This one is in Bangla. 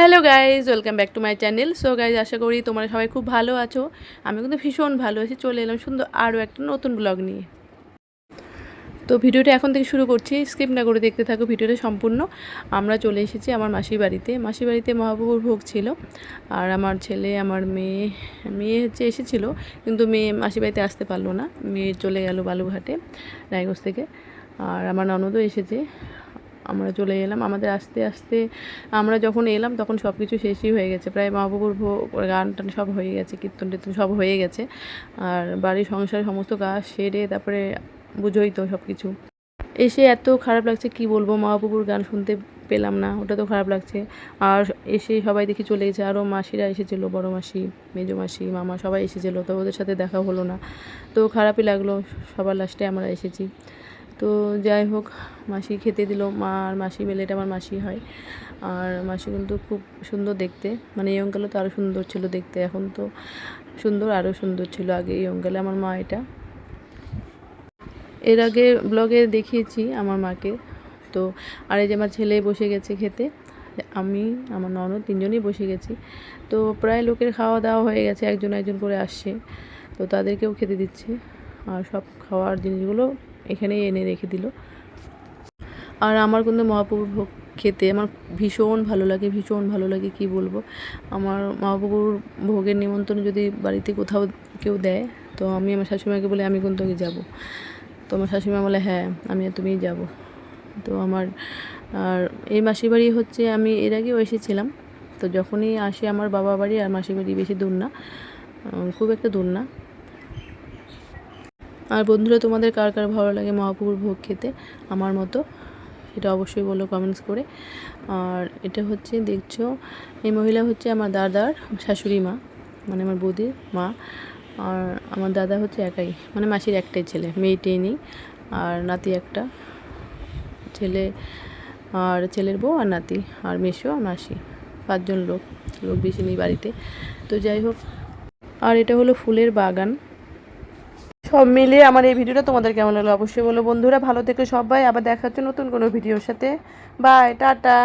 Hello guys welcome back to my channel. So guys আশা করি তোমরা সবাই খুব ভালো আছো। আমি কিন্তু ভীষণ ভালো আছি। চলে এলাম সুন্দর আরও একটা নতুন ব্লগ নিয়ে। তো ভিডিওটা এখন থেকে শুরু করছি। স্কিপ না করে দেখতে থাকো ভিডিওটা সম্পূর্ণ। আমরা চলে এসেছি আমার মাসির বাড়িতে। মাসির বাড়িতে মহাপ্রভুর ভোগ ছিল। আর আমার ছেলে, আমার মেয়ে মেয়ে হচ্ছে এসেছিল, কিন্তু মেয়ে মাসির বাড়িতে আসতে পারল না। মেয়ে চলে গেল বালুঘাটে রায়গঞ্জ থেকে। আর আমার ননদও এসেছে। আমরা চলে এলাম। আমাদের আস্তে আস্তে আমরা যখন এলাম, তখন সব কিছু শেষই হয়ে গেছে। প্রায় ভোগ, গান টান সব হয়ে গেছে, কীর্তন টীর্তন সব হয়ে গেছে। আর বাড়ির সংসারের সমস্ত কাজ সেরে তারপরে বুঝোই তো সব কিছু এসে এত খারাপ লাগছে, কি বলব? মহাপুকুর গান শুনতে পেলাম না, ওটা তো খারাপ লাগছে। আর এসে সবাই দেখি চলে গেছে। আরও মাসিরা এসেছিল, বড় মাসি, মেজো মাসি, মামা সবাই এসেছিল। তো ওদের সাথে দেখা হলো না। তো খারাপই লাগল, সবার লাস্টে আমরা এসেছি। তো যাই হোক, মাসি খেতে দিল। মা আর মাসি মিলে এটা আমার মাসি হয়। আর মাসি কিন্তু খুব সুন্দর দেখতে। মানে এই অঙ্কালে তো আরও সুন্দর ছিল দেখতে। এখন তো সুন্দর আরও সুন্দর ছিল আগে এই অঙ্কালে। আমার মা এটা। এর আগে ব্লগে দেখিয়েছি আমার মাকে। তো আর এই যে আমার ছেলে বসে গেছে খেতে, আমি, আমার ননদ তিনজনই বসে গেছি। তো প্রায় লোকের খাওয়া দাওয়া হয়ে গেছে। একজন একজন করে আসছে। তো তাদেরকেও খেতে দিচ্ছে। আর সব খাওয়ার জিনিসগুলো এখানেই এনে রেখে দিল। আর আমার কিন্তু মহাপ্রভুর ভোগ খেতে আমার ভীষণ ভালো লাগে, ভীষণ ভালো লাগে কি বলব। আমার মহাপ্রভুর ভোগের নিমন্ত্রণ যদি বাড়িতে কোথাও কেউ দেয়, তো আমি আমার শাশুড়িমাকে বলে, আমি কিন্তু যাব। তো আমার শাশুড়িমা বলে হ্যাঁ আমি তুমিই যাব। তো আমার, আর এই মাসির বাড়ি হচ্ছে, আমি এর আগেও এসেছিলাম। তো যখনই আসে আমার বাবা বাড়ি, আর মাসির বাড়ি বেশি দূর না খুব একটা দূর না। আর বন্ধুরা, তোমাদের কার কার ভালো লাগে মহাপ্রভুর ভোগ খেতে? আমার মতো। সেটা অবশ্যই বলো কমেন্টস করে। আর এটা হচ্ছে, দেখছ, এই মহিলা হচ্ছে আমার দাদার শাশুড়ি মা মানে আমার বৌদির মা। আর আমার দাদা হচ্ছে একাই মানে মাসির একটাই ছেলে মেয়েটেই নেই, আর নাতি একটা। ছেলে আর ছেলের বউ আর নাতি, আর মেশো আর মাসি, পাঁচজন লোক লোক বেশি নেই বাড়িতে। তো যাই হোক, আর এটা হলো ফুলের বাগান। সব মিলিয়ে আমার এই ভিডিওটা তোমাদের কেমন লাগল? অবশ্যই বলো বন্ধুরা। ভালো থেকে সবাই। আবার দেখা হচ্ছে নতুন কোনো ভিডিওর সাথে। Bye tata.